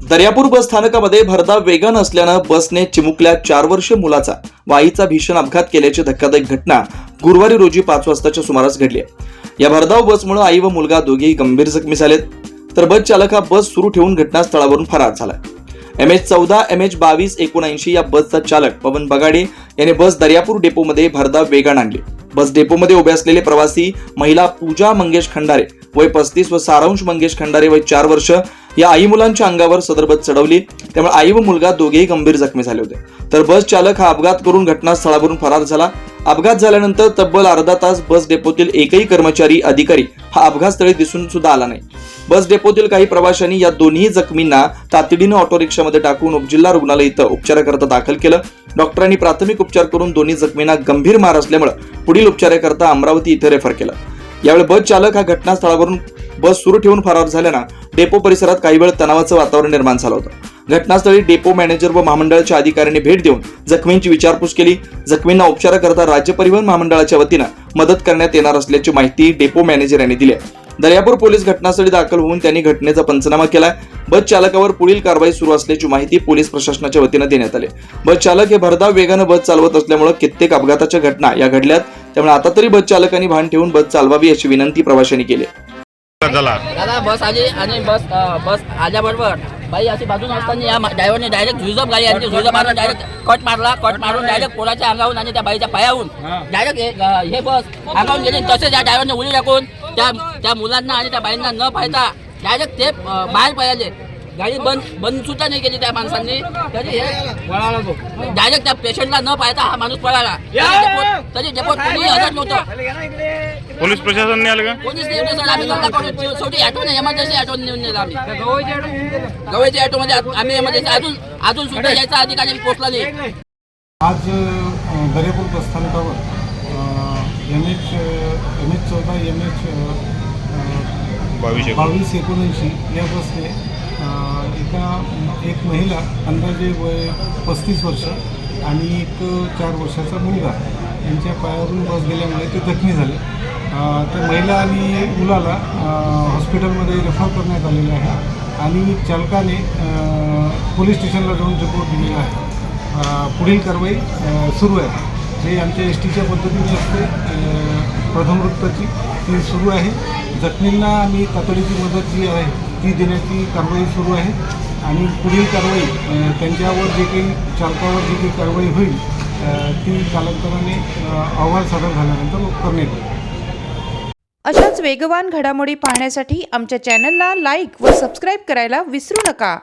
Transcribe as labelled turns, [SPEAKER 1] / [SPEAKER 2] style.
[SPEAKER 1] दर्यापूर बस स्थानकामध्ये भरधाव वेगानं असल्यानं बसने चिमुकल्या चार वर्षीय मुलाचा वाईचा भीषण अपघात केल्याची धक्कादायक घटना गुरुवारी रोजी पाच वाजताच्या सुमारास घडली आहे. या भरधाव बसमुळे आई व मुलगा दोघेही गंभीर जखमी झालेत. तर बस चालक हा बस सुरू ठेवून घटनास्थळावरून फरार झाला एम एच चौदा एम एच बावीस एकोणऐंशी या बसचा चालक पवन बगाडे याने बस दर्यापूर डेपोमध्ये भरधाव वेगान आणली. बस डेपोमध्ये उभे असलेले प्रवासी महिला पूजा मंगेश खंडारे वय पस्तीस व सारांश मंगेश खंडारे वय चार वर्ष या आई मुलांच्या अंगावर सदरबत चढवली. त्यामुळे आई व मुलगा दोघेही गंभीर जखमी झाले होते. तर बस चालक हा अपघात करून घटनास्थळावरून फरार झाला. अपघात झाल्यानंतर तब्बल अर्धा तास बस डेपोतील एकही कर्मचारी अधिकारी हा अपघातस्थळी दिसून सुद्धा आला नाही. बस डेपोतील काही प्रवाशांनी या दोन्ही जखमींना तातडीनं ऑटो रिक्षामध्ये टाकून उपजिल्हा रुग्णालय इथं उपचाराकरता दाखल केलं. डॉक्टरांनी प्राथमिक उपचार करून दोन्ही जखमींना गंभीर मार असल्यामुळे पुढील उपचाराकरता अमरावती इथं रेफर केलं. यावेळी बस चालक हा घटनास्थळावरून बस सुरू ठेवून फरार झाल्यानं डेपो परिसरात काही वेळ तणावाचं वातावरण निर्माण झालं होतं. घटनास्थळी डेपो मॅनेजर व महामंडळाच्या अधिकाऱ्यांनी भेट देऊन जखमींची विचारपूस केली. जखमींना उपचाराकरता राज्य परिवहन महामंडळाच्या वतीनं मदत करण्यात येणार असल्याची माहिती डेपो मॅनेजर यांनी दिली आहे. दर्यापूर पोलीस घटनास्थळी दाखल होऊन त्यांनी घटनेचा पंचनामा केला बस चालकावर पुढील कारवाई सुरू असल्याची माहिती पोलीस प्रशासनाच्या वतीनं देण्यात आली. बस चालक हे भरधाव वेगानं बस चालवत असल्यामुळे कित्येक अपघाताच्या घटना या घडल्यात. त्यामुळे आता तरी बस चालकांनी भान ठेवून बस चालवावी अशी विनंती प्रवाशांनी केली
[SPEAKER 2] दादा बस आली आणि बस बस आल्याबरोबर बाई अशी बाजून असताना या ड्रायव्हरने डायरेक्ट झुजप गाडी आणली. झुजप मारून डायरेक्ट कट. मारला कट मारून डायरेक्ट पोराच्या अंगावून आणि त्या बाईच्या पायाहून डायरेक्ट हे बस अंगावून गेली तसेच या ड्रायव्हरने उडी टाकून त्या त्या मुलांना आणि त्या बाईंना न पाहता डायरेक्ट ते बाहेर पळाले. गाडी बंद बंद सुद्धा नाही केली त्या माणसांनी. तरी हे डायरेक्ट त्या पेशंटला न पाहता हा माणूस पळाला तरी डेपोत- तरी डेपोत कोणीही हजर नव्हतं.
[SPEAKER 3] पोलीस प्रशासन नाही आलं का?
[SPEAKER 2] कोणीच नाही सर. आम्ही धंदा करून शेवटी ऑटोने एमर्जन्सी ऑटोने नेऊन दिला आम्ही. गवळच्या ऑटोमध्ये आत- आम्ही एमर्जन्सी अजून अजून सुद्धा यायचा अधिकारी पोहोचला नाही.
[SPEAKER 4] आज अ, दर्यापूर बसस्थानकावर एम एच एम एच चौदा एम एच
[SPEAKER 3] बावीस
[SPEAKER 4] एकोणऐंशी या बसने एका एक महिला अंदाजे वय पस्तीस वर्ष आणि एक चार वर्षाचा मुलगा यांच्या पायावरून बस गेल्यामुळे ते जखमी झाले. तर महिला आणि मुलाला हॉस्पिटलमध्ये रेफर करण्यात आलेलं आहे आणि चालकाने पोलीस स्टेशनला जाऊन रिपोर्ट दिलेला आहे. पुढील कारवाई सुरू आहे. जे आमच्या एस टीच्या पद्धतीने असते प्रथम वृत्ताची ती सुरू आहे. जखमींना आम्ही तातडीची मदत जी आहे ती देण्याची कारवाई सुरू आहे. आणि पुढील कारवाई त्यांच्यावर जे काही चालकावर जी काही कारवाई होईल ती कालांतराने अहवाल सादर झाल्यानंतर करण्यात येईल.
[SPEAKER 5] अशाच वेगवान घडामोडी पाहण्यासाठी आमच्या चॅनलला लाईक व सबस्क्राईब करायला विसरू नका.